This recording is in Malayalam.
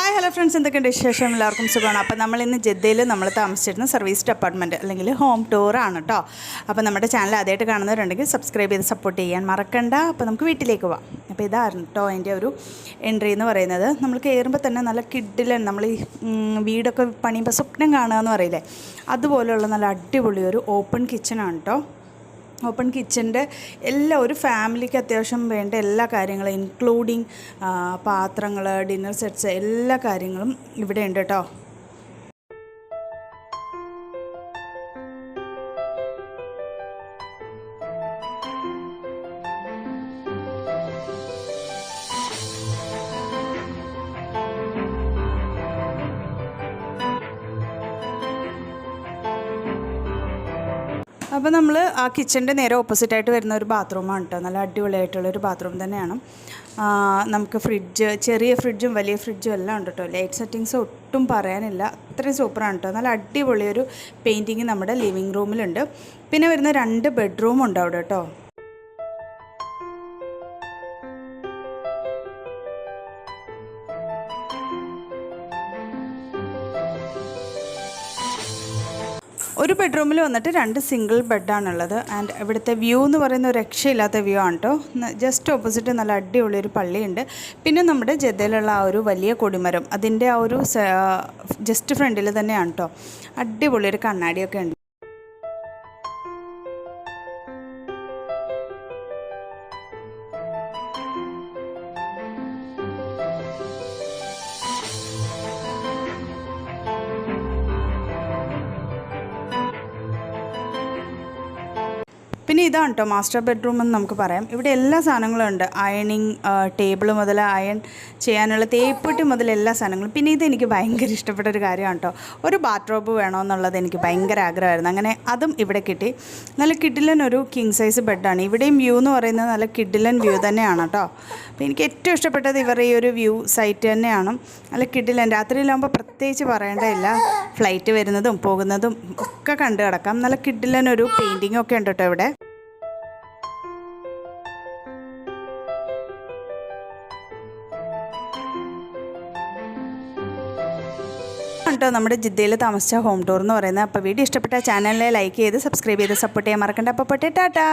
ഹായ് ഹലോ ഫ്രണ്ട്സ് എന്തൊക്കെയുണ്ട് വിശേഷം? എല്ലാവർക്കും സുഖമാണ്. അപ്പോൾ നമ്മൾ ഇന്ന് ജദ്ദയിൽ നമ്മൾ താമസിച്ചിരുന്ന സർവീസ് അപ്പാർട്ട്മെന്റ് അല്ലെങ്കിൽ ഹോം ടൂർ ആണ് കേട്ടോ അപ്പോൾ നമ്മുടെ ചാനൽ ആദ്യമായിട്ട് കാണുന്നവരുണ്ടെങ്കിൽ സബ്സ്ക്രൈബ് ചെയ്ത് സപ്പോർട്ട് ചെയ്യാൻ മറക്കണ്ട. അപ്പോൾ നമുക്ക് വീട്ടിലേക്ക് പോവാം. അപ്പോൾ ഇതായിരുന്നു കേട്ടോ അതിന്റെ ഒരു എൻട്രി എന്ന് പറയുന്നത്. നമ്മൾ കയറുമ്പോൾ തന്നെ നല്ല കിഡിലൻ നമ്മൾ ഈ വീടൊക്കെ പണിയുമ്പോൾ സ്വപ്നം കാണുക എന്ന് പറയില്ലേ? അതുപോലെയുള്ള നല്ല അടിപൊളി ഒരു ഓപ്പൺ കിച്ചണാണ് കേട്ടോ ഓപ്പൺ കിച്ചന്റെ എല്ലാ ഒരു ഫാമിലിക്ക് അത്യാവശ്യം വേണ്ട എല്ലാ കാര്യങ്ങളും ഇൻക്ലൂഡിങ് പാത്രങ്ങൾ ഡിന്നർ സെറ്റ്സ് എല്ലാ കാര്യങ്ങളും ഇവിടെ ഉണ്ട് കേട്ടോ. അപ്പോൾ നമ്മൾ ആ കിച്ചന്റെ നേരെ ഓപ്പോസിറ്റായിട്ട് വരുന്ന ഒരു ബാത്റൂമാണ് കേട്ടോ നല്ല അടിപൊളിയായിട്ടുള്ള ഒരു ബാത്റൂം തന്നെയാണ്. നമുക്ക് ഫ്രിഡ്ജ് ചെറിയ ഫ്രിഡ്ജും വലിയ ഫ്രിഡ്ജും എല്ലാം ഉണ്ട് കേട്ടോ ലൈറ്റ് സെറ്റിങ്സ് ഒട്ടും പറയാനില്ല. അത്രയും സൂപ്പറാണ് കേട്ടോ നല്ല അടിപൊളിയൊരു പെയിന്റിങ് നമ്മുടെ ലിവിങ് റൂമിലുണ്ട് പിന്നെ വരുന്ന രണ്ട് ബെഡ്റൂമുണ്ട് അവിടെ കേട്ടോ ഒരു ബെഡ്റൂമിൽ വന്നിട്ട് രണ്ട് സിംഗിൾ ബെഡാണുള്ളത് ആൻഡ് ഇവിടുത്തെ വ്യൂ എന്ന് പറയുന്ന ഒരു രക്ഷയില്ലാത്ത വ്യൂ ആണ് കേട്ടോ ജസ്റ്റ് ഓപ്പോസിറ്റ് നല്ല അടിപൊളി ഒരു പള്ളിയുണ്ട്. പിന്നെ നമ്മുടെ ജദ്ദയിലുള്ള ആ ഒരു വലിയ കൊടിമരം. അതിന്റെ ആ ഒരു ജസ്റ്റ് ഫ്രണ്ടിൽ തന്നെയാണ് കേട്ടോ അടിപൊളി ഒരു കണ്ണാടിയൊക്കെ ഉണ്ട്. പിന്നെ ഇതാണ് കേട്ടോ മാസ്റ്റർ ബെഡ്റൂം എന്ന് നമുക്ക് പറയാം. ഇവിടെ എല്ലാ സാധനങ്ങളും ഉണ്ട് അയണിങ് ടേബിൾ മുതൽ അയൺ ചെയ്യാനുള്ള തേപ്പൊട്ടി മുതൽ എല്ലാ സാധനങ്ങളും. പിന്നെ ഇത് എനിക്ക് ഭയങ്കര ഇഷ്ടപ്പെട്ട ഒരു കാര്യമാണ് കേട്ടോ ഒരു ബാത്റൂബ് വേണമെന്നുള്ളത് എനിക്ക് ഭയങ്കര ആഗ്രഹമായിരുന്നു. അങ്ങനെ അതും ഇവിടെ കിട്ടി. നല്ല കിഡിലൻ ഒരു കിങ് സൈസ് ബെഡാണ് ഇവിടെയും വ്യൂ എന്ന് പറയുന്നത് നല്ല കിഡിലൻ വ്യൂ തന്നെയാണ് കേട്ടോ അപ്പോൾ എനിക്ക് ഏറ്റവും ഇഷ്ടപ്പെട്ടത് ഇവരുടെ ഈ ഒരു വ്യൂ സൈറ്റ് തന്നെയാണ്. നല്ല കിഡിലൻ രാത്രിയിലാകുമ്പോൾ പ്രത്യേകിച്ച് പറയേണ്ടതില്ല ഫ്ലൈറ്റ് വരുന്നതും പോകുന്നതും ഒക്കെ കണ്ടു കിടക്കാം. നല്ല കിഡിലൻ ഒരു പെയിന്റിങ്ങൊക്കെ ഉണ്ട് കേട്ടോ ഇവിടെ. കേട്ടോ നമ്മുടെ ജിദ്ദയിൽ താമസിച്ച ഹോം ടൂർ എന്ന് പറയുന്നത്. അപ്പോൾ വീഡിയോ ഇഷ്ടപ്പെട്ട ചാനലിനെ ലൈക്ക് ചെയ്ത് സബ്സ്ക്രൈബ് ചെയ്ത് സപ്പോർട്ട് ചെയ്യാൻ മറക്കണ്ട. അപ്പോൾ പൊട്ടെ ടാറ്റാ.